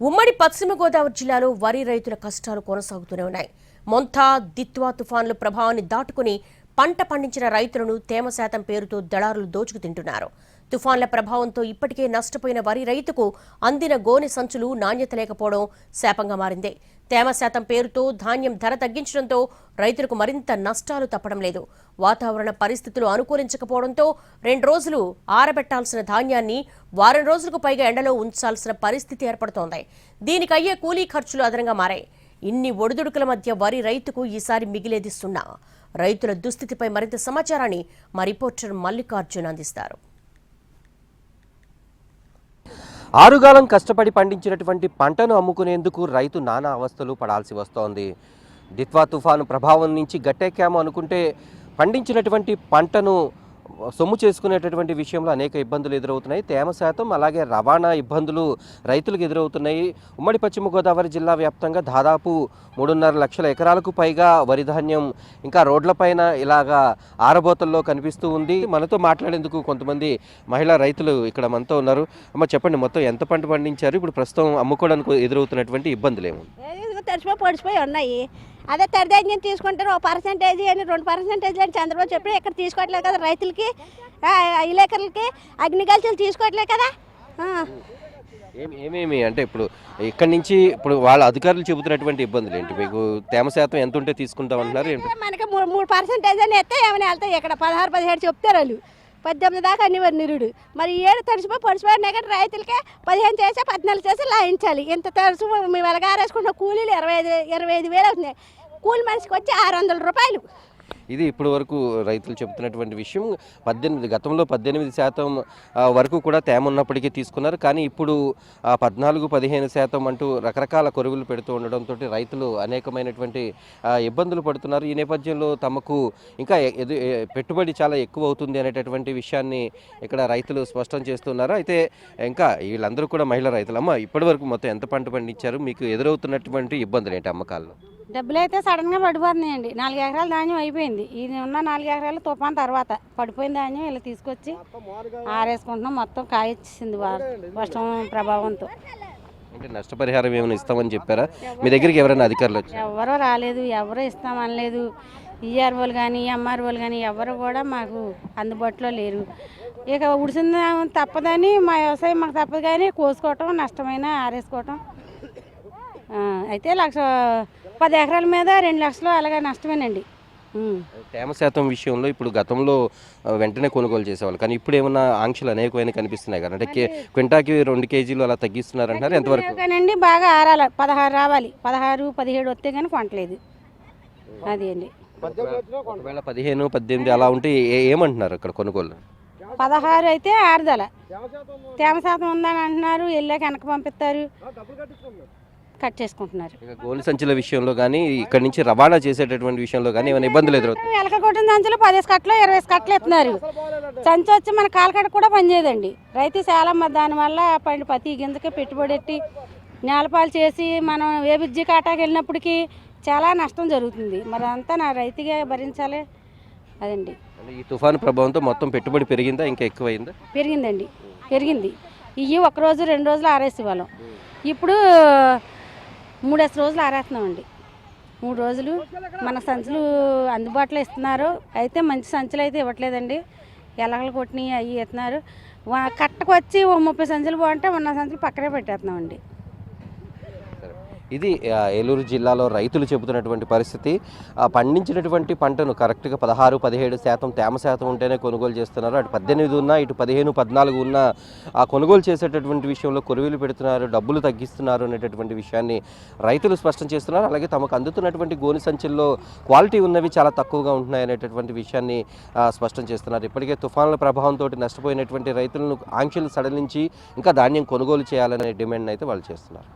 ఉమ్మడి పశ్చిమ గోదావరి జిల్లాలో వరి రైతుల కష్టాలు కొనసాగుతూనే ఉన్నాయి. మొంతా దిత్వా తుఫాన్ల ప్రభావాన్ని దాటుకుని పంట పండించిన రైతులను తేమ శాతం పేరుతో దళారులు దోచుకు తింటున్నారు. తుఫాన్ల ప్రభావంతో ఇప్పటికే నష్టపోయిన వరి రైతుకు అందిన గోనె సంచులు నాణ్యత లేకపోవడం శాపంగా మారింది. తేమ శాతం పేరుతో ధాన్యం ధర తగ్గించడంతో రైతులకు మరింత నష్టాలు తప్పడం లేదు. వాతావరణ పరిస్థితులు అనుకూలించకపోవడంతో రెండు రోజులు ఆరబెట్టాల్సిన ధాన్యాన్ని వారం రోజులకు పైగా ఎండలో ఉంచాల్సిన పరిస్థితి ఏర్పడుతోంది. దీనికి అయ్యే కూలీ ఖర్చులు అదనంగా మారాయి. ఇన్ని ఒడిదుడుకుల మధ్య వరి రైతుకు ఈసారి మిగిలేది సున్నా. రైతుల దుస్థితిపై మరింత సమాచారాన్ని మా రిపోర్టర్ మల్లికార్జున్ అందిస్తారు. ఆరుగాలం కష్టపడి పండించినటువంటి పంటను అమ్ముకునేందుకు రైతు నానా అవస్థలు పడాల్సి వస్తోంది. దిత్వా తుఫాను ప్రభావం నుంచి గట్టెక్కాము అనుకుంటే పండించినటువంటి పంటను సొమ్ము చేసుకునేటటువంటి విషయంలో అనేక ఇబ్బందులు ఎదురవుతున్నాయి. తేమ శాతం అలాగే రవాణా ఇబ్బందులు రైతులకు ఎదురవుతున్నాయి. ఉమ్మడి పశ్చిమ గోదావరి జిల్లా వ్యాప్తంగా దాదాపు మూడున్నర లక్షల ఎకరాలకు పైగా వరి ధాన్యం ఇంకా రోడ్లపైన ఇలాగా ఆరబోతల్లో కనిపిస్తూ ఉంది. మనతో మాట్లాడేందుకు కొంతమంది మహిళా రైతులు ఇక్కడ మనతో ఉన్నారు. అమ్మ చెప్పండి మొత్తం ఎంత పంట పండించారు? ఇప్పుడు ప్రస్తుతం అమ్ముకోవడానికి ఎదురవుతున్నటువంటి ఇబ్బందులు ఏమి ఇదిగో తడిసిపోయి పొడిచిపోయి ఉన్నాయి. అదే తడిదాన్యం తీసుకుంటారు ఓ పర్సంటేజ్ అని రెండు పర్సంటేజ్ అని చంద్రబాబు చెప్పి ఇక్కడ తీసుకోవట్లేదు కదా రైతులకి విలేకరులకి అగ్రికల్చర్ తీసుకోవట్లేదు కదా? ఏమేమి అంటే ఇప్పుడు ఇక్కడి నుంచి ఇప్పుడు వాళ్ళ అధికారులు చెబుతున్నటువంటి ఇబ్బందులు ఏంటి? మీకు తేమ శాతం ఎంత ఉంటే తీసుకుంటాం అంటున్నారు ఏంటి? మనకి మూడు మూడు పర్సెంటేజ్ అని ఎత్తే ఏమైనా వెళ్తాయి ఇక్కడ పదహారు పదిహేడు చెప్తారు వాళ్ళు. పద్దెనిమిది దాకా అన్ని నిరుడు. మరి ఏడు తడిసిపోయి పొడిచిపోయినాయి కానీ రైతులకే పదిహేను చేసి పద్నాలుగు చేసి లాయించాలి. ఇంత తరచు మేము వెలగారేసుకున్న కూలీలు ఇరవై ఐదు ఇరవై ఐదు వేలు అవుతున్నాయి. కూలి మనిషికి వచ్చి ఆరు వందల రూపాయలు. ఇది ఇప్పటి వరకు రైతులు చెబుతున్నటువంటి విషయం. పద్దెనిమిది గతంలో పద్దెనిమిది శాతం వరకు కూడా తేమ ఉన్నప్పటికీ తీసుకున్నారు. కానీ ఇప్పుడు పద్నాలుగు పదిహేను శాతం అంటూ రకరకాల కొరుగులు పెడుతూ ఉండడంతో రైతులు అనేకమైనటువంటి ఇబ్బందులు పడుతున్నారు. ఈ నేపథ్యంలో తమకు ఇంకా ఎదు పెట్టుబడి చాలా ఎక్కువ అవుతుంది అనేటటువంటి విషయాన్ని ఇక్కడ రైతులు స్పష్టం చేస్తున్నారు. అయితే ఇంకా వీళ్ళందరూ కూడా మహిళా రైతులు అమ్మ ఇప్పటి వరకు మొత్తం ఎంత పంట పండించారు? మీకు ఎదురవుతున్నటువంటి ఇబ్బందులు ఏంటి అమ్మకాల్లో డబ్బులు అయితే సడన్గా పడిపోతున్నాయండి. నాలుగు ఎకరాల ధాన్యం అయిపోయింది. ఇది ఉన్న నాలుగు ఎకరాలు తుఫాన్ తర్వాత పడిపోయిన ధాన్యం ఇలా తీసుకొచ్చి ఆరేసుకుంటున్నాం. మొత్తం కాయ వచ్చేసింది వా- వర్షం ప్రభావంతో. అంటే నష్టపరిహారం ఏమైనా ఇస్తామని చెప్పారా? మీ దగ్గరికి ఎవరైనా అధికారులు వచ్చారు? ఎవరో రాలేదు ఎవరో ఇస్తామనలేదు. ఈఆర్ఓలు కానీ ఎంఆర్ఓలు కానీ ఎవరు కూడా మాకు అందుబాటులో లేరు. ఇక ఉడిసింది తప్పదని మా వ్యవసాయం మాకు తప్పదు కానీ కోసుకోవటం నష్టమైన ఆరేసుకోవటం అయితే లక్ష పది ఎకరాల మీద రెండు లక్షలు అలాగే నష్టమేనండి. తేమ శాతం విషయంలో ఇప్పుడు గతంలో వెంటనే కొనుగోలు చేసేవాళ్ళు. కానీ ఇప్పుడు ఏమన్నా ఆంక్షలు అనేకమైన కనిపిస్తున్నాయి కదా. అంటే క్వింటాకి రెండు కేజీలు అలా తగ్గిస్తున్నారు అంటున్నారు ఎంతవరకు? కానండి బాగా ఆరాలి పదహారు రావాలి. పదహారు పదిహేడు వస్తే కానీ కొనట్లేదు. అది అండి. ఒకవేళ పదిహేను పద్దెనిమిది అలా ఉంటే ఏమంటున్నారు అక్కడ కొనుగోలు? పదహారు అయితే ఆరుదల. తేమ శాతం ఉందని అంటున్నారు వెళ్ళాక వెనక పంపిస్తారు. కట్ చేసుకుంటున్నారు. ఇక గోలు సంచుల విషయంలో కానీ ఇక్కడ నుంచి రవాణా చేసేటటువంటి విషయంలో కానీ ఏమైనా ఇబ్బందులు ఎదురవుతాయి ఎలక కొట్టిన సంచులు పదిహేను కట్టలు ఇరవై కట్టలు ఎత్తున్నారు సంచి వచ్చి మన కాలకట్ట కూడా పనిచేయదండి. రైతు చాలా మరి దానివల్ల పండి ప్రతి గింజకి పెట్టుబడి ఎట్టి నేలపాలు చేసి మనం ఏ బిజ్జి కాటాకి వెళ్ళినప్పటికీ చాలా నష్టం జరుగుతుంది. మరి అంతా నా రైతుగా భరించాలి. అదండి. ఈ తుఫాను ప్రభావంతో మొత్తం పెట్టుబడి పెరిగిందా? ఇంకా ఎక్కువైందా? పెరిగిందండి. పెరిగింది. ఇవి ఒక రోజు రెండు రోజులు ఆరేసి వాళ్ళం. ఇప్పుడు మూడేసి రోజులు ఆరేస్తున్నామండి. మూడు రోజులు మన సంచులు అందుబాటులో ఇస్తున్నారు. అయితే మంచి సంచులు అయితే ఇవ్వట్లేదండి. ఎలకలు కొట్టినవి అవి ఇస్తున్నారు. కట్టకు వచ్చి ఓ ముప్పై సంచులు బాగుంటే ఉన్న సంచులు పక్కనే పెట్టేస్తున్నామండి. ఇది ఏలూరు జిల్లాలో రైతులు చెబుతున్నటువంటి పరిస్థితి. పండించినటువంటి పంటను కరెక్ట్గా పదహారు పదిహేడు శాతం తేమ శాతం ఉంటేనే కొనుగోలు చేస్తున్నారు. అటు పద్దెనిమిది ఉన్నా ఇటు పదిహేను పద్నాలుగు ఉన్నా ఆ కొనుగోలు చేసేటటువంటి విషయంలో కొరువులు పెడుతున్నారు డబ్బులు తగ్గిస్తున్నారు అనేటటువంటి విషయాన్ని రైతులు స్పష్టం చేస్తున్నారు. అలాగే తమకు అందుతున్నటువంటి గోని సంచుల్లో క్వాలిటీ ఉన్నవి చాలా తక్కువగా ఉంటున్నాయి అనేటటువంటి విషయాన్ని స్పష్టం చేస్తున్నారు. ఇప్పటికే తుఫానుల ప్రభావంతో నష్టపోయినటువంటి రైతులను ఆంక్షలు సడలించి ఇంకా ధాన్యం కొనుగోలు చేయాలనే డిమాండ్ అయితే వాళ్ళు చేస్తున్నారు.